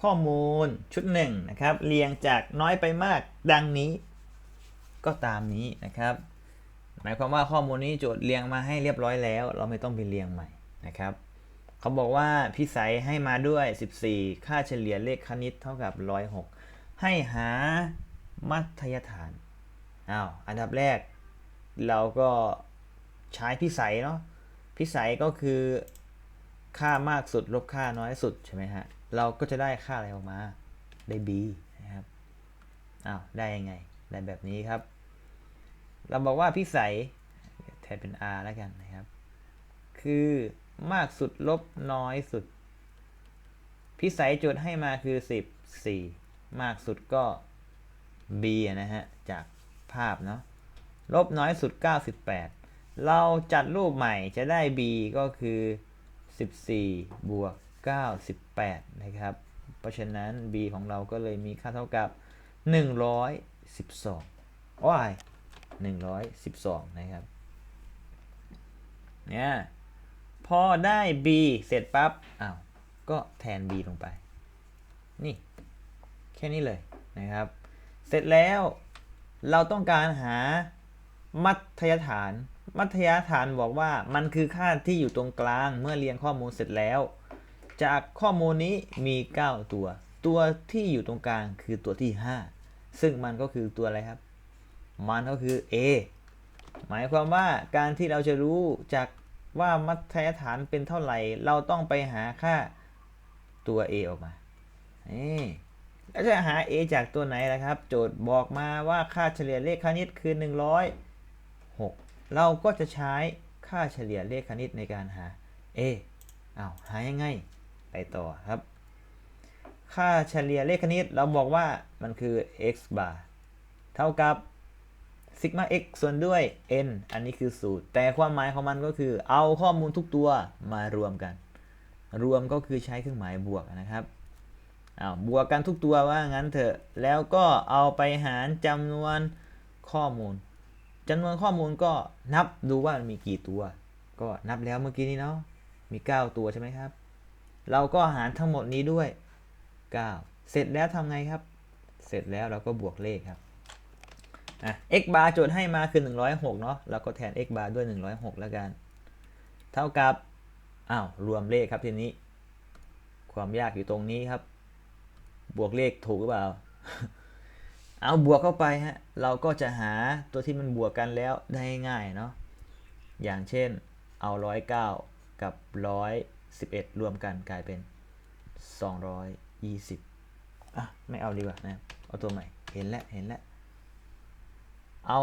ข้อมูลชุดหนึ่งนะครับ เรียงจากน้อยไปมากดังนี้ ก็ตามนี้นะครับ หมายความว่าข้อมูลนี้โจทย์เรียงมาให้เรียบร้อยแล้ว เราไม่ต้องไปเรียงใหม่นะครับเขาบอกว่าพิสัยให้มาด้วย 14 ค่าเฉลี่ยเลขคณิตเท่ากับ 106 ให้หามัธยฐานอ้าวอันดับแรก เราก็ใช้พิสัยเนาะพิสัยก็คือ ค่ามากสุดลบค่าน้อยสุดใช่ไหมฮะ เราก็จะได้ค่าอะไรออกมา ได้ b นะครับ อ้าว ได้ยังไง ได้แบบนี้ครับ เราบอกว่าพิสัยแทนเป็น r แล้วกันนะครับ คือมากสุดลบน้อยสุด พิสัยโจทย์ให้มาคือ 10 4 มากสุดก็ b นะฮะ จากภาพเนาะ ลบน้อยสุด 98 เราจัดรูปใหม่จะได้ b ก็คือ 14 บวก 98 นะครับ เพราะฉะนั้น b ของเราก็เลยมีค่าเท่ากับ 112ว้าย112 นะครับ เนี่ย พอได้ b เสร็จปั๊บ อ้าว ก็แทน b ลงไป นี่ แค่นี้เลยนะครับ เสร็จแล้วเราต้องการหามัธยฐาน มัธยฐานบอกว่ามันคือค่าที่อยู่ตรงกลางเมื่อเรียงข้อมูลเสร็จแล้ว จากข้อมูลนี้มี 9 ตัว ตัวที่อยู่ตรงกลางคือตัวที่ 5 ซึ่งมันก็คือตัวอะไรครับ มันก็คือ a หมายความว่าการที่เราจะรู้จากว่ามัธยฐานเป็นเท่าไหร่ เราต้องไปหาค่าตัว a ออกมานี่แล้วจะหา a จากตัวไหนล่ะครับ โจทย์บอกมาว่าค่าเฉลี่ยเลขคณิตคือ 106 เราก็จะใช้ค่าเฉลี่ยเลขคณิตในการหา a อ้าวหายังไงไปต่อครับ ค่าเฉลี่ยเลขคณิตเราบอกว่ามันคือ x bar เท่ากับซิกมา x ส่วนด้วย n อันนี้คือสูตร แต่ความหมายของมันก็คือ เอาข้อมูลทุกตัวมารวมกัน รวมก็คือใช้เครื่องหมายบวกนะครับอ้าวบวกกันทุกตัวว่างั้นเถอะ แล้วก็เอาไปหารจำนวนข้อมูล จำนวนข้อมูลก็นับดูว่ามีกี่ตัว ก็นับแล้วเมื่อกี้นี้เนาะมี 9 ตัวใช่ไหมครับ เราก็หารทั้งหมดนี้ด้วย 9 เสร็จแล้วทำไงครับ เสร็จแล้วเราก็บวกเลขครับอะ x bar โจทย์ให้มาคือ 106 เนาะเราก็แทน x bar ด้วย 106 แล้วกัน เท่ากับอ้าวรวมเลขครับทีนี้ ความยากอยู่ตรงนี้ครับ บวกเลขถูกหรือเปล่า เอาบวกเข้าไปฮะ เราก็จะหาตัวที่มันบวกกันแล้วได้ง่ายเนาะ อย่างเช่นเอา109กับ111รวมกันกลายเป็น220อะ ไม่เอาดีกว่านะ เอาตัวใหม่ เห็นแล้ว เห็นแล้ว เอา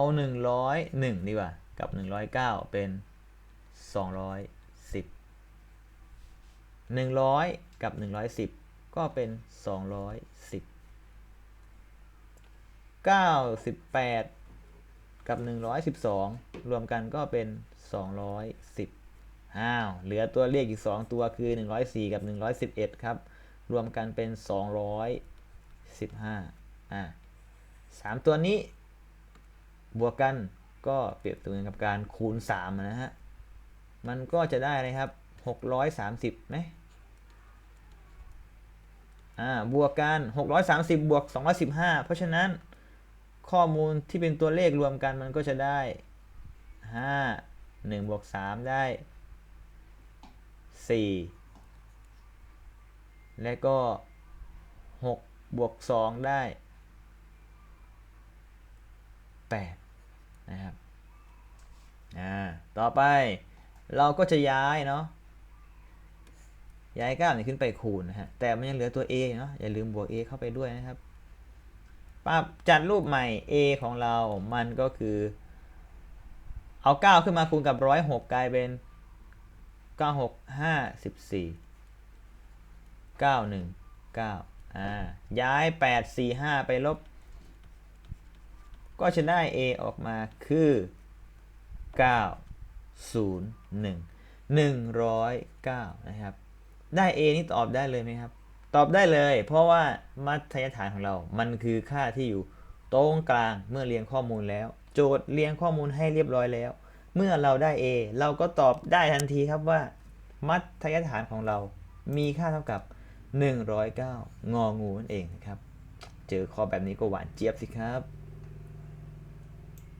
101ดีกว่า กับ109เป็น210 100กับ110ก็เป็น210 98 กับ 112 รวมกันก็เป็น 210 อ้าว เหลือตัวเลขอีก 2 ตัวคือ 104 กับ 111 ครับ รวมกันเป็น 215 อ่าสามตัวนี้ บวกกันก็เปรียบเสมือนกับการคูณ 3 นะฮะ มันก็จะได้เลยครับ 630ไหมอ่า บวกกัน 630 บวก 215 เพราะฉะนั้น ข้อมูลที่เป็นตัวเลขรวมกันมันก็จะได้ 5 1บวก3ได้ 4 และก็ 6 บวก 2 ได้ 8 นะครับ อ่า ต่อไปเราก็จะย้ายเนาะ ย้าย9เนี่ยขึ้นไปคูณนะฮะ แต่มันยังเหลือตัว a เนาะ อย่าลืมบวก a เข้าไปด้วยนะครับ ปั๊บจัดรูปใหม่ a ของเรามันก็คือ เอา 9 ขึ้นมาคูณกับ 106 กลายเป็น 96 54 91 9อ่าย้าย 8 4 5 ไปลบ ก็จะได้ a ออกมาคือ 9 0 1 109 นะครับ ได้ a นี่ตอบได้เลยไหมครับ ตอบได้เลย เพราะว่ามัธยฐานของเรา มันคือค่าที่อยู่ตรงกลางเมื่อเรียงข้อมูลแล้ว โจทย์เรียงข้อมูลให้เรียบร้อยแล้ว เมื่อเราได้ a เราก็ตอบได้ทันทีครับว่า มัธยฐานของเรามีค่าเท่ากับ 109 งองูนั่นเองนะครับ เจอข้อแบบนี้ก็หวานเจี๊ยบสิครับ